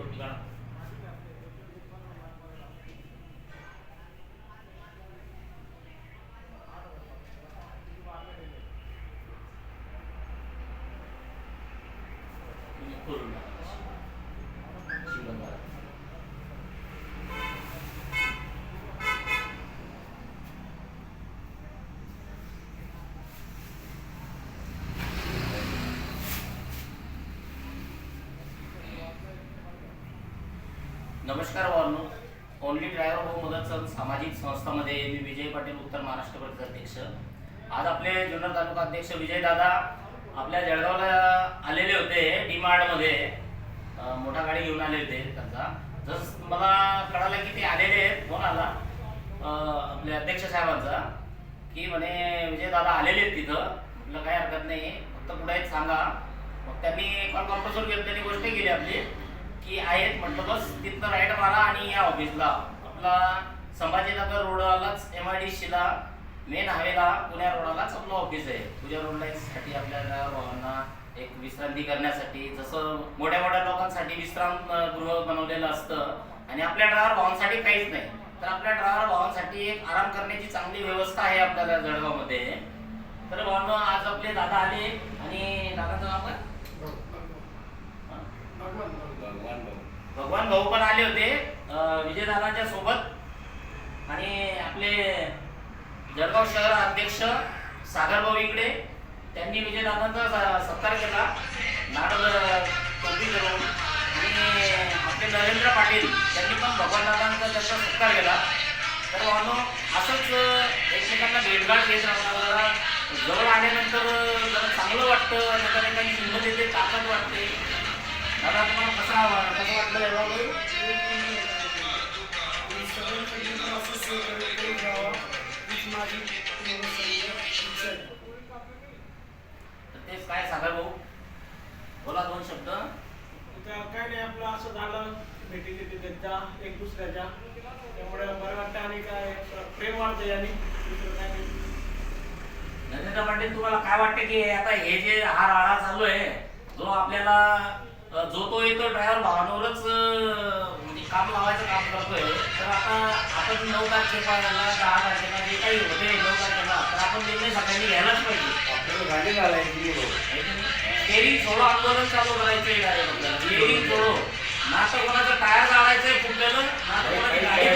टोपी काढा तुम्ही खोलून टाका. नमस्कार वारणू ओनली ड्रायव्हर हो मदत सामाजिक संस्थामध्ये मी विजय पाटील उत्तर महाराष्ट्र प्रदेश अध्यक्ष. आज आपले जुन्नर तालुका अध्यक्ष विजय दादा आपल्या जळगावला आलेले होते डी मार्टमध्ये मोठा गाडी घेऊन आले होते त्यांचा. जसं मला कळालं की ते आलेले आहेत फोन आला. आपले अध्यक्ष साहेबांचा की म्हणे विजय दादा आलेले आहेत तिथं. म्हटलं काही हरकत नाही. फक्त पुढे सांगा. मग त्यांनी कॉल कॉन्फरन्सवर केलं त्यांनी गोष्ट केली आपली. की आहेत म्हटलं बस तिथनं राईट मारा आणि या ऑफिसला आपला संभाजीनगर रोडलाच एम आय डी सीला मेन हायवेला पुण्या रोडालाच आपलं ऑफिस आहे. तुझ्या रोडला साठी आपल्याला भावांना एक विश्रांती करण्यासाठी जसं मोठ्या मोठ्या लोकांसाठी विश्राम गृह बनवलेलं असतं आणि आपल्या ड्रायव्हर भावांसाठी काहीच नाही. तर आपल्या ड्रायव्हर भावांसाठी एक आराम करण्याची चांगली व्यवस्था आहे आपल्याला जळगावमध्ये. तर भावांनो आज आपले दादा आले आणि दादाचं नाव काय भगवान भाऊ पण आले होते अं, विजयदादांच्या सोबत. आणि आपले जळगाव शहर अध्यक्ष सागर भाऊ इकडे त्यांनी विजयदादांचा सत्कार केला. नाड टोपी करून आणि आपले नरेंद्र पाटील त्यांनी पण भगवानदादांचा त्याचा सत्कार केला. तर भावांनो असंच एकमेकांना भेटघाट घेत राहणार जवळ आल्यानंतर जरा चांगलं वाटतं एकमेकांची हिंमत येते ताकद वाटते. तेच काय सागर भाऊ? बोला दोन शब्द. काय नाही आपलं असं झालं. भेटी देते त्यांच्या एक दुसऱ्याच्या. त्यामुळे बरं वाटतं आणि काय प्रेम वाढतं याने. दुसरं काय नाही. नरेंद्र पाटील तुम्हाला काय वाटतं की आता हे जे हा राडा चालू आहे जो आपल्याला जो तो येतो ड्रायव्हर भावांवरच म्हणजे काम लावायचं काम करतोय तर आता आपण नऊ तारखेला दहा तारखेला जे काही होते नऊ तारखेला तर आपण निर्णय सगळ्यांनी घ्यायलाच पाहिजे. स्टेरिंग सोडो आंदोलन चालू करायचंय स्टेरिंग सोडो ना तर कोणाचं टायर जाळायचंय फुटलेलं ना तर कोणाची गाडी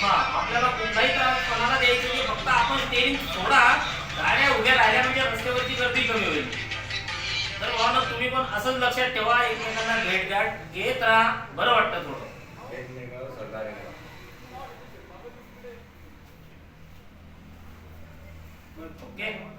हा आपल्याला कोणताही त्रास कोणाला द्यायचं नाही फक्त आपण स्टेरिंग सोडा गाड्या उभ्या राहिल्या म्हणजे रस्त्यावरची गर्दी कमी होईल. तर भावना तुम्ही पण असंच लक्षात ठेवा एकमेकांना भेट गाठ घेत राहा. बरं वाटतं थोडं. ओके.